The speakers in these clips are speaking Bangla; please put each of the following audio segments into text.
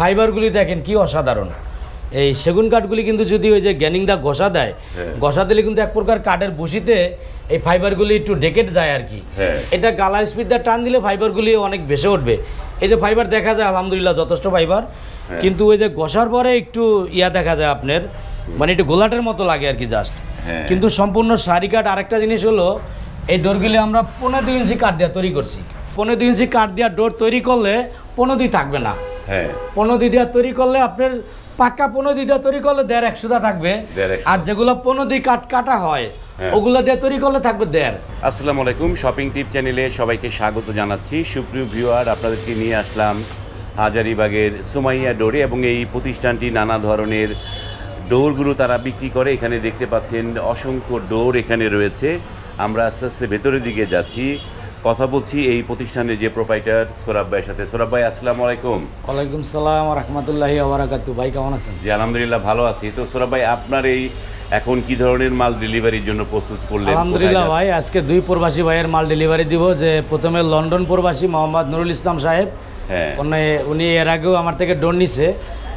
ফাইবারগুলি দেখেন কি অসাধারণ এই সেগুন কাঠগুলি কিন্তু যদি ওই যে গ্যানিংদা ঘষা দেয় হ্যাঁ। ঘষা দিলে কিন্তু এক প্রকার কাঠের বসিতে এই ফাইবারগুলি একটু ডেকেট যায় আর কি হ্যাঁ। এটা গালা স্পিডটা টান দিলে ফাইবারগুলি অনেক বেশি উঠবে এই যে ফাইবার দেখা যায় আলহামদুলিল্লাহ যথেষ্ট ফাইবার হ্যাঁ। কিন্তু ওই যে ঘষার পরে একটু ইয়া দেখা যায় আপনার মানে একটু গোলাটের মতো লাগে আর কি জাস্ট। কিন্তু সম্পূর্ণ শাড়ি কাঠ আরেকটা জিনিস হলো এই ডোরগুলি আমরা পনেরো দুই ইঞ্চি কাঠ দেওয়া তৈরি করছি পনেরো দুই ইঞ্চি কাঠ দেওয়া ডোর তৈরি করলে পনেরো দুই থাকবে না হ্যাঁ। পনেরো দুই দেওয়া তৈরি করলে আপনার পাক্কা পনেরো দুই দেওয়া তৈরি করলে দেড় একশোটা থাকবে। আর যেগুলো পনেরো দুই কাঠ কাটা হয় হ্যাঁ। ওগুলো দিয়ে তৈরি করলে থাকবে দেড়। আসসালামু আলাইকুম শপিং টিপ চ্যানেলে সবাইকে স্বাগত জানাচ্ছি। সুপ্রিয় ভিউয়ার আপনাদেরকে নিয়ে আসলাম হাজারিবাগের সুমাইয়া ডোরে এবং এই প্রতিষ্ঠানটি নানা ধরনের ডোরগুলো তারা বিক্রি করে। এখানে দেখতে পাচ্ছেন অসংখ্য ডোর এখানে রয়েছে। আমরা আস্তে আস্তে ভেতরের দিকে যাচ্ছি। কথা বলছি এই প্রতিষ্ঠানের যে প্রোপাইটার সোরাব ভাইয়ের সাথে। সোরাব ভাই আসসালামু আলাইকুম। ওয়ালাইকুম সালাম রহমতুল্লাহি আবরাকাতু ভাই কেমন আছেন? জি আলহামদুলিল্লাহ ভালো আছি। তো সোরাব ভাই আপনার এই এখন কি ধরনের মাল ডেলিভারির জন্য প্রস্তুত করলেন? আলহামদুলিল্লাহ ভাই আজকে দুই প্রবাসী ভাইয়ের মাল ডেলিভারি দিব। যে প্রথমে লন্ডন প্রবাসী মোহাম্মদ নুরুল ইসলাম সাহেব। হ্যাঁ। উনি এর আগেও আমার থেকে ডোন নিছে।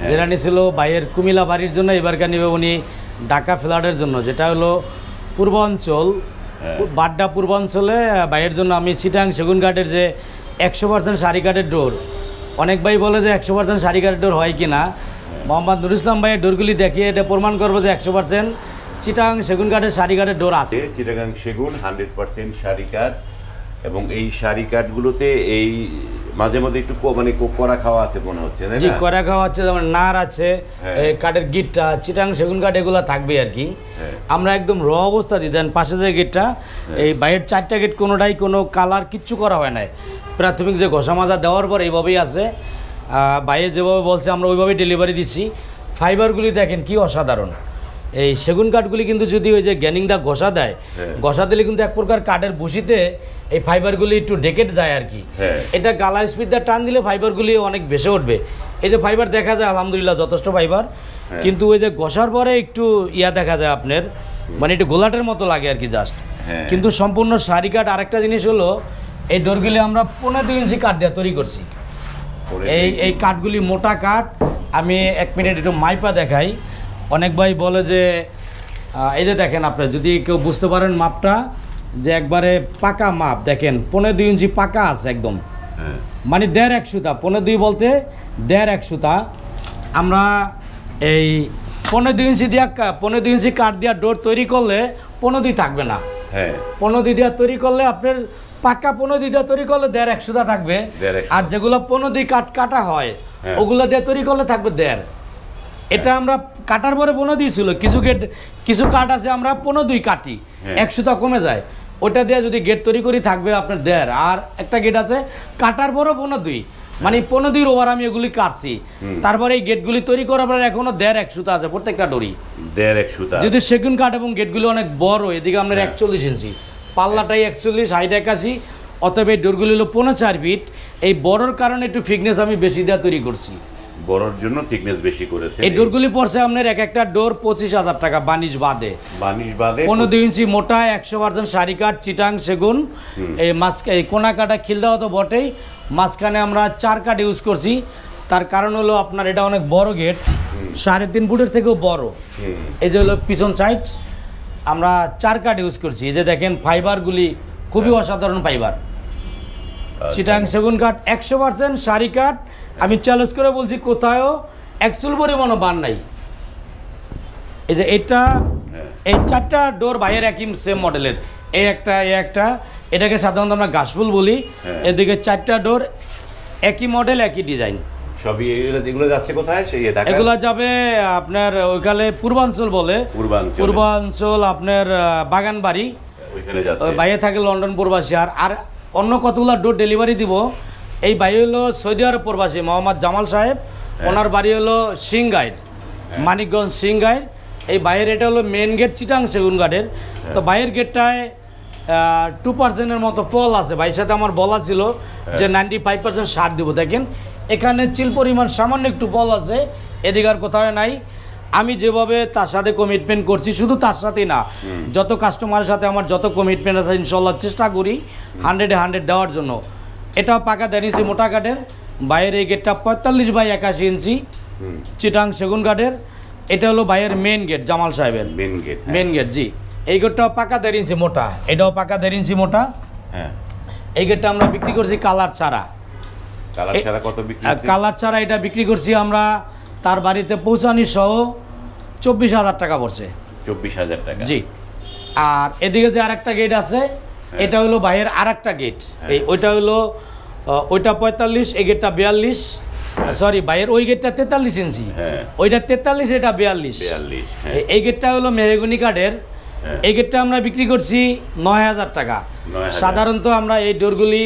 যেটা নিছিল ভাইয়ের কুমিল্লা বাড়ির জন্য এবারকার নিবে উনি ঢাকা ফ্ল্যাটের জন্য যেটা হলো পূর্বাঞ্চল হ্যাঁ। বাড্ডা পূর্বাঞ্চলে ভাইয়ের জন্য আমি সিটাং সেগুন কাঠের যে একশো পার্সেন্ট শাড়ি কাঠের ডোর, অনেক ভাই বলে যে একশো পার্সেন্ট শাড়ি কাঠের ডোর হয় কি না মোহাম্মদ নুর ইসলাম ভাইয়ের ডোরগুলি দেখিয়ে এটা প্রমাণ করব যে একশো পার্সেন্ট চিটাং সেগুন কাঠের শাড়ি কাঠের ডোর আছে। চিটাগাং সেগুন, হান্ড্রেড পার্সেন্ট শাড়ি কাঠ, এবং এই শাড়ি কাঠগুলোতে এই মাঝে মধ্যে একটু কো- মানে কো- করা খাওয়া আছে মনে হচ্ছে জি করা খাওয়া হচ্ছে যেমন নার আছে হ্যাঁ। কাঠের গিটটা চিটাং সেগুন কাঠ এগুলো থাকবে আর কি। হ্যাঁ। আমরা একদম র অবস্থা দিই দেন পাশে যে গেটটা এই বাইরের চারটা গেট কোনোটাই কোনো কালার কিচ্ছু করা হয় নাই। প্রাথমিক যে ঘষা মাজা দেওয়ার পর এইভাবেই আছে। বাইরে যেভাবে বলছে আমরা ওইভাবেই ডেলিভারি দিচ্ছি। ফাইবারগুলি দেখেন কি অসাধারণ। এই সেগুন কাঠগুলি কিন্তু যদি ওই যে গ্যানিংদা ঘষা দেয় হ্যাঁ। ঘষা দিলে কিন্তু এক প্রকার কাঠের বসিতে এই ফাইবারগুলি একটু ডেকেট যায় আর কি হ্যাঁ। এটা গালা স্পিডটা টান দিলে ফাইবারগুলি অনেক বেশি উঠবে এই যে ফাইবার দেখা যায় আলহামদুলিল্লাহ যথেষ্ট ফাইবার হ্যাঁ। কিন্তু ওই যে ঘষার পরে একটু ইয়া দেখা যায় আপনার মানে একটু গোলাটের মতো লাগে আর কি জাস্ট। কিন্তু সম্পূর্ণ শাড়ি কাঠ আরেকটা জিনিস হলো এই ডোরগুলি আমরা পনেরো দুই ইঞ্চি কাঠ দিয়ে তৈরি করছি এই এই কাঠগুলি মোটা কাঠ আমি এক মিনিট একটু মাইপা দেখাই অনেক ভাই বলে যে এই যে দেখেন আপনি যদি কেউ বুঝতে পারেন মাপটা যে একবারে পাকা মাপ দেখেন পনেরো দুই ইঞ্চি পাকা আছে একদম। হ্যাঁ। মানে দেড় এক সুতা পনেরো দুই বলতে দেড় এক সুতা। আমরা এই পনেরো দুই ইঞ্চি দিয়া কা- পনেরো দুই ইঞ্চি কাঠ দিয়া ডোর তৈরি করলে পনেরো দুই থাকবে না। হ্যাঁ। পনেরো দুই দিয়া তৈরি করলে আপনার পাকা পনেরো দুই দিয়া তৈরি করলে দেড় এক সুতা থাকবে। আর যেগুলো পনেরো দুই কাঠ কাটা হয় হ্যাঁ। ওগুলো দিয়ে তৈরি করলে থাকবে দেড়। এটা আমরা কাটার পরে পনেরো দুই ছিল কিছু গেট কিছু কাঠ আছে আমরা পনেরো দুই কাটি। হ্যাঁ। এক কমে যায়। ওটা দিয়ে যদি গেট তৈরি করি থাকবে আপনার দেড়। আর একটা গেট আছে কাটার পরও পনেরো দুই। মানে পনেরো দুই ওভার আমি এগুলি কাটছি। তারপরে এই গেটগুলি তৈরি করার পরে এখনও দেড় এক সুতা আছে প্রত্যেকটা ডরি দেড় এক সুতা যদি সেগুন কাঠ এবং গেটগুলি অনেক বড় এদিকে আপনার হ্যাঁ। একচল্লিশ ইঞ্চি। পাল্লাটাই একচল্লিশ হাইট একাশি। অতএব এই ডোরগুলি হলো পনেরো চার ফিট এই বড়র কারণে একটু ফিটনেস আমি বেশি দেওয়া তৈরি করছি। বড়র জন্য থিকনেস বেশি করেছে এই ডোরগুলি পড়ছে আপনার এক একটা ডোর পঁচিশ হাজার টাকা বানিশ বাদে। বানিশ বাদে পনেরো দুই ইঞ্চি মোটা একশো পার্সেন্ট শাড়ি কাঠ চিটাং সেগুন এই মাছ এই কোনা কাটা খিল দেওয়া তো বটেই। মাঝখানে আমরা চার কাঠ ইউজ করছি। তার কারণ হলো আপনার এটা অনেক বড় গেট সাড়ে তিন ফুটের থেকেও বড়। এই যে হলো পিছন সাইড আমরা চার কাঠ ইউজ করছি। এই যে দেখেন ফাইবারগুলি খুবই অসাধারণ ফাইবার। চিটাং সেগুন কাঠ একশো পার্সেন্ট শাড়ি কাঠ। আমি চ্যালেঞ্জ করে বলছি কোথায়ও একচুল পরিমাণও বান নাই। এই যে এটা হ্যাঁ। এই চারটা ডোর বাইরের একই সেম মডেলের এই একটা এই একটা। এটাকে সাধারণত আমরা গাছফুল বলি। হ্যাঁ। এদিকে চারটা ডোর একই মডেল একই ডিজাইন সবই এগুলো যাচ্ছে কোথায় সেই এগুলা যাবে আপনার ওইখানে পূর্বাঞ্চল বলে। পূর্বাঞ্চলে। পূর্বাঞ্চল আপনার বাগানবাড়ি। ওইখানে যাচ্ছে। বাইরে থাকে লন্ডন প্রবাসী। আর আর অন্য কতগুলো ডোর ডেলিভারি দিব? এই বাড়ি হলো সৌদি আরব প্রবাসী মোহাম্মদ জামাল সাহেব। ওনার বাড়ি হলো সিংগাইর মানিকগঞ্জ সিংগাইর। এই বাইরের এটা হলো মেন গেট চিটাং সেগুন গার্ডের তো বাইরের গেটটায় টু পার্সেন্টের মতো ফল আছে। ভাইয়ের সাথে আমার বলা ছিল যে নাইনটি ফাইভ পার্সেন্ট সার দিব। দেখেন এখানে চিল পরিমাণ সামান্য একটু ফল আছে। এদিকে আর কোথাও নাই। আমি যেভাবে তার সাথে কমিটমেন্ট করছি শুধু তার সাথে না যত কাস্টমারের সাথে আমার যত কমিটমেন্ট আছে ইনশাল্লাহ চেষ্টা করি হান্ড্রেডে হান্ড্রেড দেওয়ার জন্য। এটাও পাকা দেনিছি মোটা কাঠের। বাইরের এই গেটটা পঁয়তাল্লিশ বাই একাশি ইঞ্চি চিটাং সেগুন কাঠের। এটা হলো বাইরের মেন গেট জামাল সাহেবের। মেন গেট মেন গেট জি। এই গেটটাও পাকা দেড় ইঞ্চি মোটা। এটাও পাকা দেড় ইঞ্চি মোটা। হ্যাঁ। এই গেটটা আমরা বিক্রি করছি কালার ছাড়া। কালার ছাড়া কত বিক্রি কালার ছাড়া এটা বিক্রি করছি আমরা তার বাড়িতে পৌঁছানি সহ চব্বিশ হাজার টাকা পড়ছে। চব্বিশ হাজার টাকা। জি। আর এদিকে যে আরেকটা গেট আছে এটা হলো বাইরের আরেকটা গেট এই ওইটা হলো ওইটা পঁয়তাল্লিশ এই গেটটা বিয়াল্লিশ। সরি বাইরের ওই গেটটা তেতাল্লিশ ইঞ্চি হ্যাঁ। ওইটা তেতাল্লিশ এটা বিয়াল্লিশ। হ্যাঁ। এই- গেটটা হলো মেহগুনি কাঠের। হ্যাঁ। এই গেটটা আমরা বিক্রি করছি নয় হাজার টাকা। সাধারণত আমরা এই ডোরগুলি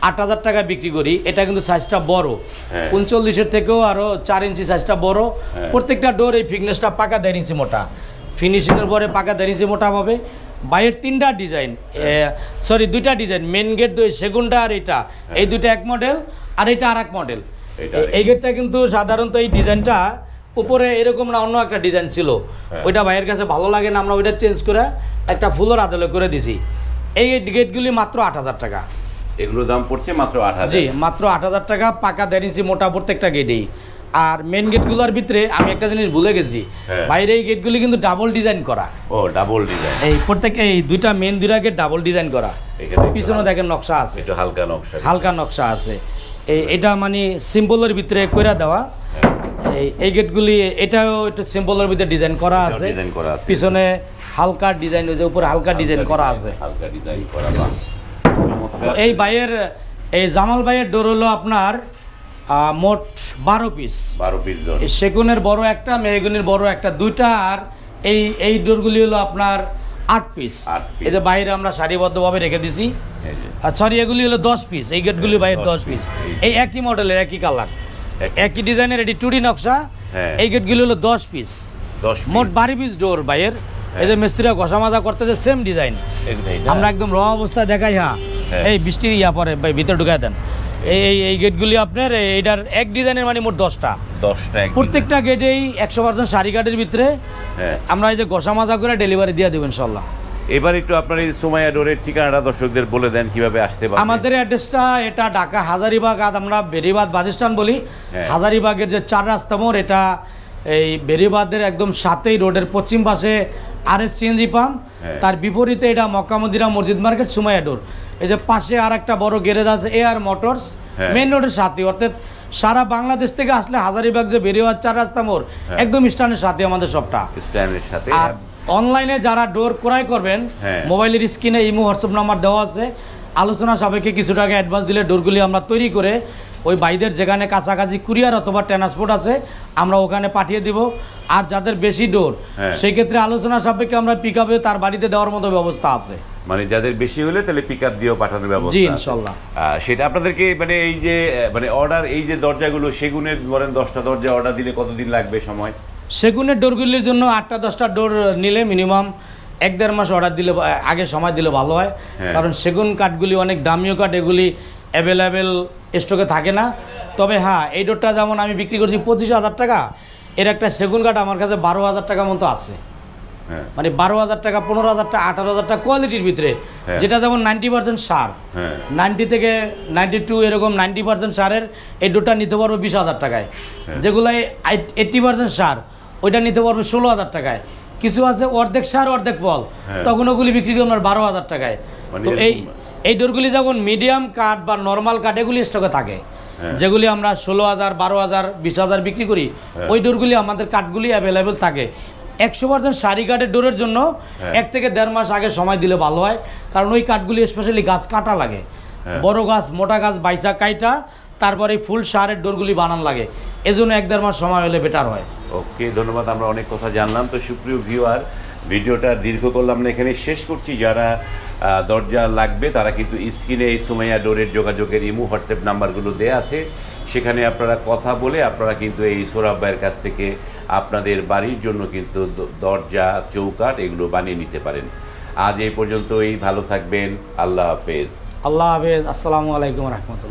আট হাজার টাকা বিক্রি করি। এটা কিন্তু সাইজটা বড়। হ্যাঁ। উনচল্লিশের থেকেও আরও চার ইঞ্চি সাইজটা বড়। হ্যাঁ। প্রত্যেকটা ডোর এই ফিটনেসটা পাকা দেড় ইঞ্চি মোটা। ফিনিশিংয়ের পরে পাকা দেড় ইঞ্চি মোটা হবে বাইরের তিনটা ডিজাইন সরি দুইটা ডিজাইন মেন গেট দুই সেগুনটা আর এটা। এই দুইটা এক মডেল আর এটা আর এক মডেল এই- গেটটা কিন্তু সাধারণত এই ডিজাইনটা উপরে এরকম না অন্য একটা ডিজাইন ছিল। হ্যাঁ। ওইটা ভাইয়ের কাছে ভালো লাগে না আমরা ওইটা চেঞ্জ করে একটা ফুলের আদলে করে দিছি। এই গেটগুলি মাত্র আট হাজার টাকা। এগুলো দাম পড়ছে মাত্র আট হাজার। জি মাত্র আট হাজার টাকা পাকা দেড় ইঞ্চি মোটা প্রত্যেকটা গেটেই আর মেন গেটগুলোর ভিতরে আমি একটা জিনিস ভুলে গেছি। হ্যাঁ। বাইরে এই গেটগুলি কিন্তু ডাবল ডিজাইন করা। ও ডাবল ডিজাইন এই প্রত্যেক এই দুইটা মেন দুইটা গেট ডাবল ডিজাইন করা। পিছনে দেখেন নকশা আছে। একটু হালকা নকশা। হালকা নকশা আছে। এই এটা মানে সিম্পলের ভিতরে কইরা দেওয়া। হ্যাঁ, এই এই গেটগুলি এটাও একটু সিম্পলের ভিতরে ডিজাইন করা আছে। ডিজাইন করা আছে। পিছনে হালকা ডিজাইন হয়েছে উপরে হালকা ডিজাইন করা আছে। হালকা ডিজাইন করা। এই বাইয়ের এই জামাল বাইয়ের ডোর হলো আপনার মোট বারো পিস বারো পিস সেগুনের বড় একটা মেহগুনির বড় একটা দুইটা আর এই এই ডোরগুলি হলো আপনার আট পিস এই যে বাইরে আমরা সারিবদ্ধভাবে রেখে দিছি। আর সরি এগুলি হলো দশ পিস এই গেটগুলি বাইরের দশ পিস এই একই মডেলের একই কালার একই। ডিজাইনের এটি টুডি নকশা। হ্যাঁ। এই গেটগুলি হলো দশ পিস দশ মোট বারো পিস ডোর বাইয়ের এই যে মিস্ত্রিরা ঘষা মাজা করতেছে সেম ডিজাইন আমরা একদম র অবস্থায় দেখাই হ্যাঁ হ্যাঁ। এই বৃষ্টির ইয়া পরে ভিতরে ঢুকাই দেন। এই এই গেটগুলি আপনার এই- এইটার এক ডিজাইনের মানে মোট দশটা। দশটা প্রত্যেকটা গেটেই একশো পার্সেন্ট শাড়ি কার্ডের ভিতরে হ্যাঁ। আমরা এই যে ঘষা মাজা করে ডেলিভারি দিয়ে দেবো ইনশাল্লাহ। এবার একটু আপনার এই সুমাইয়া ডোরের ঠিকানাটা দর্শকদের বলে দেন কীভাবে আসতে পারবে। আমাদের অ্যাড্রেসটা এটা ঢাকা হাজারিবাগ আর আমরা বেরিবাদ বাজিস্টান বলি। হ্যাঁ। হাজারিবাগের যে চার রাস্তা মোড় এটা এই বেরিবাদের একদম সাথেই রোডের পশ্চিম পাশে আর এস সিএনজি পাম্প হ্যাঁ। তার বিপরীতে এটা মক্কামদিরা মসজিদ মার্কেট সুমাইয়া ডোর এই যে পাশে আর একটা বড় গ্যারেজ আছে এ আর মোটরস হ্যাঁ। মেন রোডের সাথে অর্থাৎ সারা বাংলাদেশ থেকে আসলে হাজারিবাগ যে বেরিবাদ চার রাস্তা মোড় হ্যাঁ। একদম স্ট্যান্ডের সাথে আমাদের সবটা স্ট্যান্ডের সাথে আর অনলাইনে যারা ডোর ক্রয় করবেন। মোবাইলের স্ক্রিনে ইমো হোয়াটসঅ্যাপ নাম্বার দেওয়া আছে আলোচনা সাপেক্ষে কিছু টাকা অ্যাডভান্স দিলে ডোরগুলি আমরা তৈরি করে ওই বাইদের যেখানে কাছাকাছি কুরিয়ার অথবা ট্রান্সপোর্ট আছে আমরা ওখানে পাঠিয়ে দিব আর যাদের বেশি ডোর হ্যাঁ। সেই ক্ষেত্রে আলোচনা সাপেক্ষে আমরা পিক আপে তার বাড়িতে দেওয়ার মতো ব্যবস্থা আছে মানে যাদের বেশি হলে তাহলে পিক আপ দিয়েও পাঠানোর ব্যবস্থা জি। ইনশাল্লাহ সেটা আপনাদেরকে মানে এই যে মানে অর্ডার এই যে দরজাগুলো সেগুনের ধরেন দশটা দরজা অর্ডার দিলে কতদিন লাগবে সময় সেগুনের ডোরগুলির জন্য আটটা দশটা ডোর নিলে মিনিমাম এক দেড় মাস অর্ডার দিলে আগে সময় দিলে ভালো হয় হ্যাঁ। কারণ সেগুন কাঠগুলি অনেক দামিও কাঠ এগুলি অ্যাভেলেবেল স্টকে থাকে না। তবে হ্যাঁ এই ডোরটা যেমন আমি বিক্রি করছি পঁচিশ হাজার টাকা এর একটা সেগুন কাঠ আমার কাছে বারো হাজার টাকা মতো আছে। হ্যাঁ। মানে বারো হাজার টাকা পনেরো হাজার টাকা আঠারো হাজার টাকা কোয়ালিটির ভিতরে। হ্যাঁ। যেটা যেমন নাইনটি পার্সেন্ট সার হ্যাঁ। নাইনটি থেকে নাইনটি টু এরকম নাইনটি পার্সেন্ট সারের এই ডোরটা নিতে পারব বিশ হাজার টাকায়। যেগুলো এইট্টি পার্সেন্ট সার ওইটা নিতে পারবে ষোলো হাজার টাকায়। কিছু আছে অর্ধেক সার অর্ধেক ফল হ্যাঁ। তখন ওগুলি বিক্রি করব আমার বারো হাজার টাকায়। মানে তো এই এই ডোরগুলি যখন মিডিয়াম কাঠ বা নর্মাল কাঠ এগুলি স্টকে থাকে হ্যাঁ। যেগুলি আমরা ষোলো হাজার বারো হাজার বিশ হাজার বিক্রি করি হ্যাঁ। ওই ডোরগুলি আমাদের কাঠগুলি অ্যাভেলেবেল থাকে একশো পার্সেন্ট সারি কাঠের ডোরের জন্য হ্যাঁ। এক থেকে দেড় মাস আগে সময় দিলে ভালো হয় কারণ ওই কাঠগুলি স্পেশালি গাছ কাটা লাগে। বড় গাছ মোটা গাছ বাইচা কাইটা তারপরে ফুল সারের ডোরগুলি বানান লাগে এজন্য এক দেড় মাস সময় হলে বেটার হয় ওকে ধন্যবাদ আমরা অনেক কথা জানলাম তো সুপ্রিয় ভিউয়ার ভিডিওটা দীর্ঘ করলাম না এখানে শেষ করছি যারা দরজা লাগবে, তারা কিন্তু স্ক্রিনে এই সুমাইয়া ডোরের যোগাযোগের ইমু, হোয়াটসঅ্যাপ নাম্বারগুলো দেওয়া আছে। সেখানে আপনারা কথা বলে আপনারা কিন্তু এই সোরাব ভাইয়ের কাছ থেকে আপনাদের বাড়ির জন্য কিন্তু দরজা চৌকাট এগুলো বানিয়ে নিতে পারেন। আজ এই পর্যন্ত এই ভালো থাকবেন, আল্লাহ হাফেজ। আল্লাহ হাফেজ, আসসালামু আলাইকুম রহমতুল্লাহ।